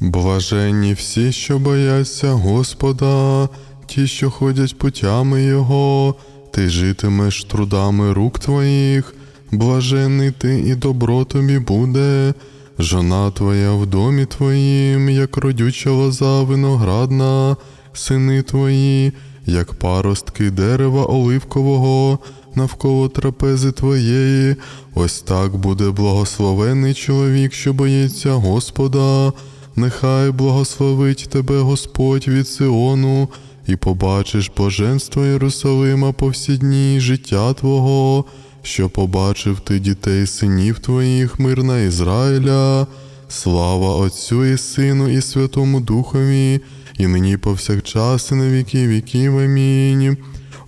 Блаженні всі, що бояться Господа, ті, що ходять путями Його, ти житимеш трудами рук твоїх, блаженний ти і добро тобі буде. Жона твоя в домі твоїм, як родюча лоза виноградна, сини твої, як паростки дерева оливкового, навколо трапези твоєї. Ось так буде благословений чоловік, що боїться Господа. Нехай благословить тебе Господь від Сиону, і побачиш блаженство Єрусалима по всі дні життя Твого, що побачив ти дітей синів твоїх, мир на Ізраїля. Слава Отцю і Сину, і Святому Духові, і нині повсякчас, і на віки віків. Амінь.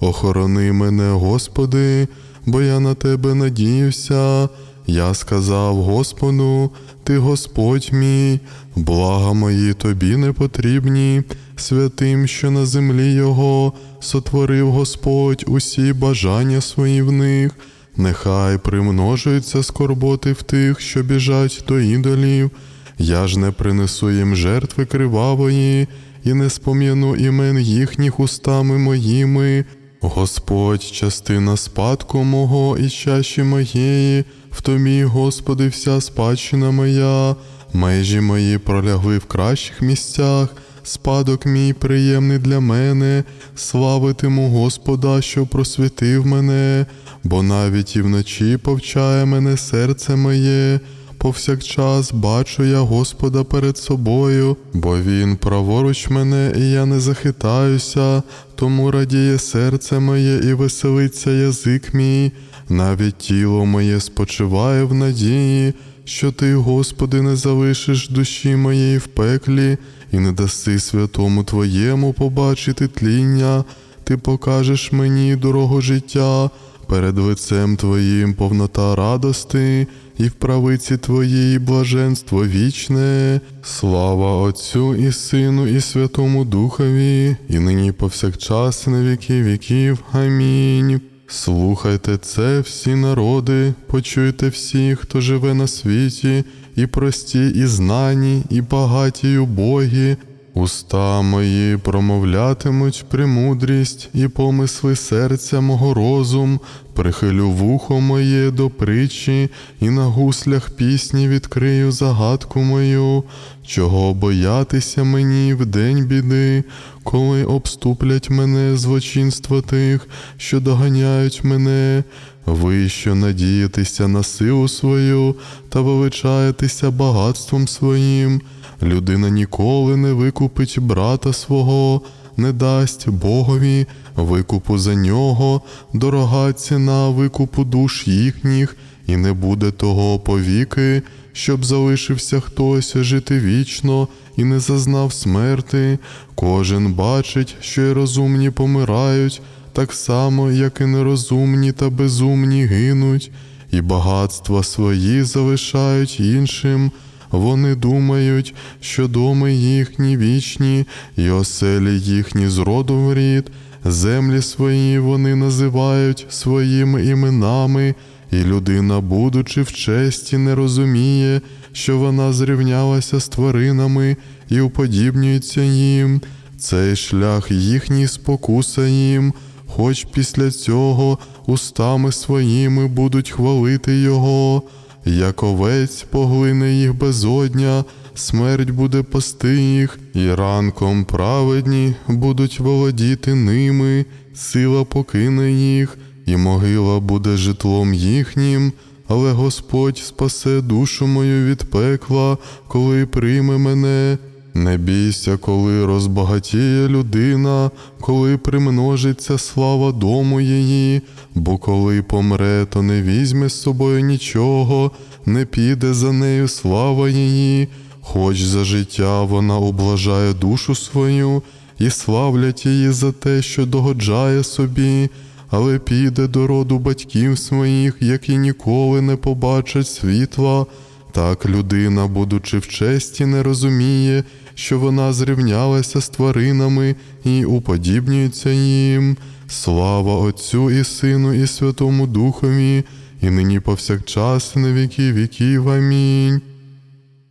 Охорони мене, Господи, бо я на тебе надіюся. Я сказав Господу, Ти Господь мій, блага мої тобі не потрібні, святим, що на землі Його сотворив Господь усі бажання свої в них. Нехай примножуються скорботи в тих, що біжать до ідолів. Я ж не принесу їм жертви кривавої, і не спом'яну імен їхніх устами моїми. Господь, частина спадку мого і чаші моєї, в тобі, Господи, вся спадщина моя, межі мої пролягли в кращих місцях, спадок мій приємний для мене, славитиму Господа, що просвітив мене, бо навіть і вночі повчає мене серце моє. Повсякчас бачу я Господа перед собою, бо Він праворуч мене, і я не захитаюся, тому радіє серце моє і веселиться язик мій, навіть тіло моє спочиває в надії, що ти, Господи, не залишиш душі моєї в пеклі, і не даси святому Твоєму побачити тління, ти покажеш мені дорогу життя. Перед лицем Твоїм повнота радости, і в правиці Твоїй блаженство вічне. Слава Отцю і Сину, і Святому Духові, і нині повсякчас, на віки віків. Амінь. Слухайте це, всі народи, почуйте всі, хто живе на світі, і прості, і знані, і багаті, і убогі. Уста мої промовлятимуть премудрість і помисли серця мого розум, прихилю вухо моє до притчі, і на гуслях пісні відкрию загадку мою, чого боятися мені в день біди, коли обступлять мене злочинства тих, що доганяють мене. Ви, що надієтеся на силу свою та величаєтеся багатством своїм. Людина ніколи не викупить брата свого, не дасть Богові викупу за нього, дорога ціна викупу душ їхніх, і не буде того повіки, щоб залишився хтось жити вічно і не зазнав смерти. Кожен бачить, що й розумні помирають, так само, як і нерозумні та безумні гинуть, і багатства свої залишають іншим. Вони думають, що доми їхні вічні, і оселі їхні з роду в рід, землі свої вони називають своїми іменами, і людина, будучи в честі, не розуміє, що вона зрівнялася з тваринами і уподібнюється їм. Цей шлях їхній спокуса їм, хоч після цього устами своїми будуть хвалити його. Як овець поглине їх безодня, смерть буде пасти їх, і ранком праведні будуть володіти ними, сила покине їх, і могила буде житлом їхнім, але Господь спасе душу мою від пекла, коли прийме мене. Не бійся, коли розбагатіє людина, коли примножиться слава дому її, бо коли помре, то не візьме з собою нічого, не піде за нею слава її, хоч за життя вона облажає душу свою, і славлять її за те, що догоджає собі, але піде до роду батьків своїх, які ніколи не побачать світла. Так людина, будучи в честі, не розуміє, що вона зрівнялася з тваринами і уподібнюється їм. Слава Отцю і Сину, і Святому Духові, і нині повсякчас, на віки віків. Амінь.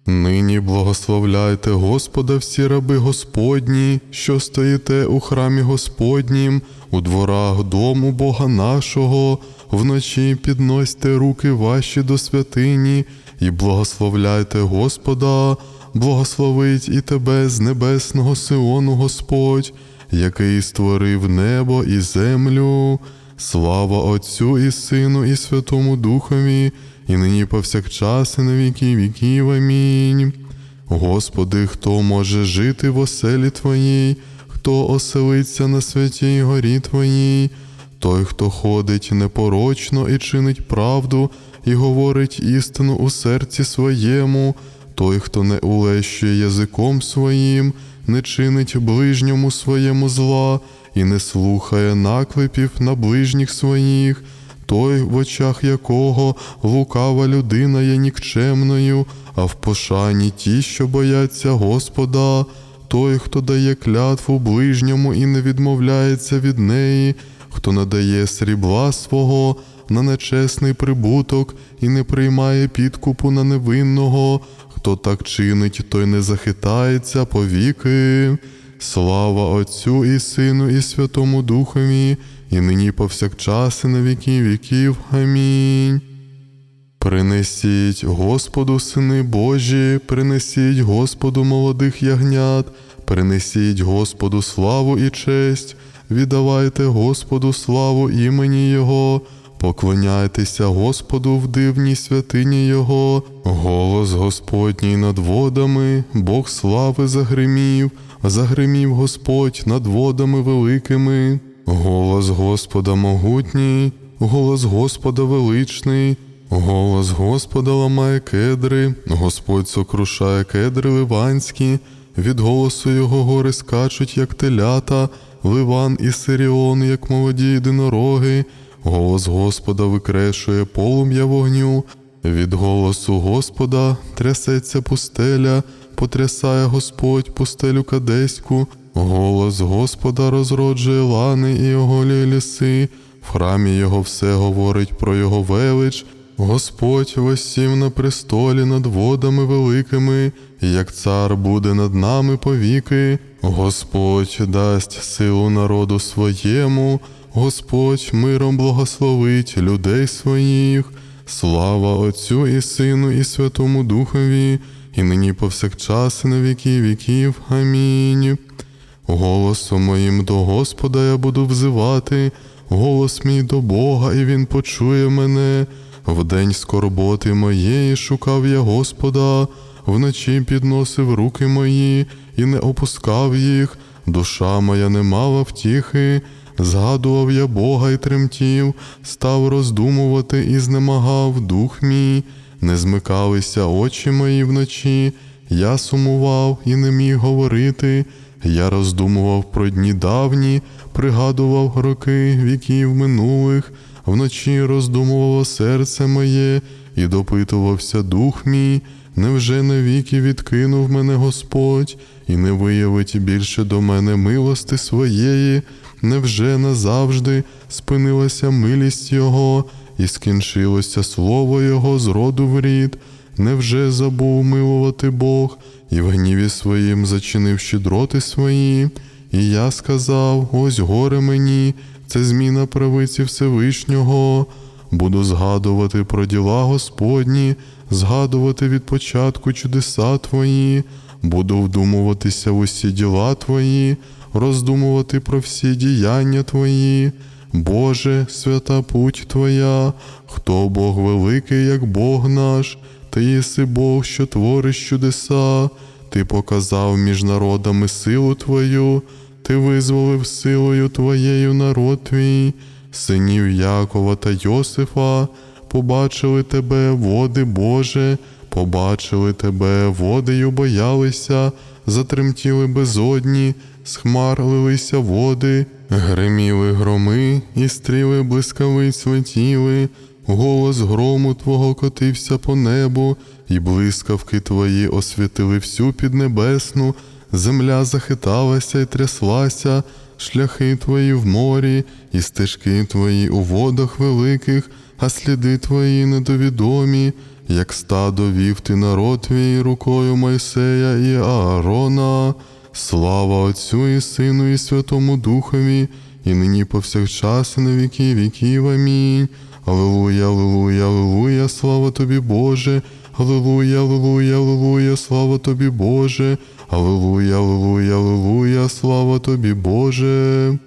Нині благословляйте Господа всі раби Господні, що стоїте у храмі Господнім, у дворах дому Бога нашого, вночі підносьте руки ваші до святині і благословляйте Господа, благословить і тебе з небесного Сиону Господь, який створив небо і землю. Слава Отцю і Сину, і Святому Духові, і нині повсякчас, і на віки віків. Амінь. Господи, хто може жити в оселі Твоїй, хто оселиться на святій горі Твоїй, той, хто ходить непорочно і чинить правду, і говорить істину у серці своєму, той, хто не улещує язиком своїм, не чинить ближньому своєму зла і не слухає наклепів на ближніх своїх, той, в очах якого лукава людина є нікчемною, а в пошані ті, що бояться Господа, той, хто дає клятву ближньому і не відмовляється від неї, хто надає срібла свого на нечесний прибуток і не приймає підкупу на невинного, хто так чинить, той не захитається повіки. Слава Отцю і Сину, і Святому Духові, і нині повсякчас, і на віки віків. Амінь. Принесіть Господу, сини Божі, принесіть Господу молодих ягнят, принесіть Господу славу і честь, віддавайте Господу славу імені Його, поклоняйтеся Господу в дивній святині Його, голос Господній над водами, Бог слави загримів, загримів Господь над водами великими, голос Господа могутній, голос Господа величний. Голос Господа ламає кедри, Господь сокрушає кедри ливанські, від голосу його гори скачуть, як телята, Ливан і Сиріон, як молоді єдинороги, голос Господа викрешує полум'я вогню, від голосу Господа трясеться пустеля, потрясає Господь пустелю кадеську, голос Господа розроджує лани і оголює ліси, в храмі його все говорить про його велич. Господь восів на престолі над водами великими, як цар буде над нами повіки. Господь дасть силу народу своєму, Господь миром благословить людей своїх. Слава Отцю і Сину, і Святому Духові, і нині повсякчас, і на віки віків. Амінь. Голосом моїм до Господа я буду взивати, голос мій до Бога, і Він почує мене. В день скорботи моєї шукав я Господа, вночі підносив руки мої і не опускав їх, душа моя не мала втіхи, згадував я Бога і тремтів, став роздумувати і знемагав дух мій, не змикалися очі мої вночі, я сумував і не міг говорити. Я роздумував про дні давні, пригадував роки віків минулих, вночі роздумувало серце моє і допитувався дух мій, невже навіки відкинув мене Господь, і не виявить більше до мене милости своєї, невже назавжди спинилася милість Його, і скінчилося слово Його з роду в рід, невже забув милувати Бог, і в гніві своїм зачинив щедроти свої, і я сказав: ось горе мені, це зміна правиці Всевишнього. Буду згадувати про діла Господні, згадувати від початку чудеса Твої, буду вдумуватися в усі діла Твої, роздумувати про всі діяння Твої. Боже, свята путь Твоя, хто Бог великий, як Бог наш, Ти єси Бог, що твориш чудеса, Ти показав між народами силу Твою, Ти визволив силою Твоєю народ Твій, синів Якова та Йосифа, побачили Тебе, води Боже, побачили Тебе, водою боялися, затремтіли безодні, з хмар лилися води, гриміли громи, і стріли блискавиць летіли, голос грому Твого котився по небу, і блискавки Твої освітили всю піднебесну, земля захиталася і тряслася, шляхи твої в морі, і стежки твої у водах великих, а сліди твої недовідомі, як стадо вів ти народ твій рукою Мойсея і Аарона. Слава Отцю і Сину, і Святому Духові, і нині повсякчас, і на віки віків. Амінь. Аллилуйя, аллилуйя, аллилуйя, слава тобі, Боже. Аллилуйя, аллилуйя, аллилуйя, слава тобі, Боже. Аллилуйя, аллилуйя, аллилуйя, слава тобі, Боже.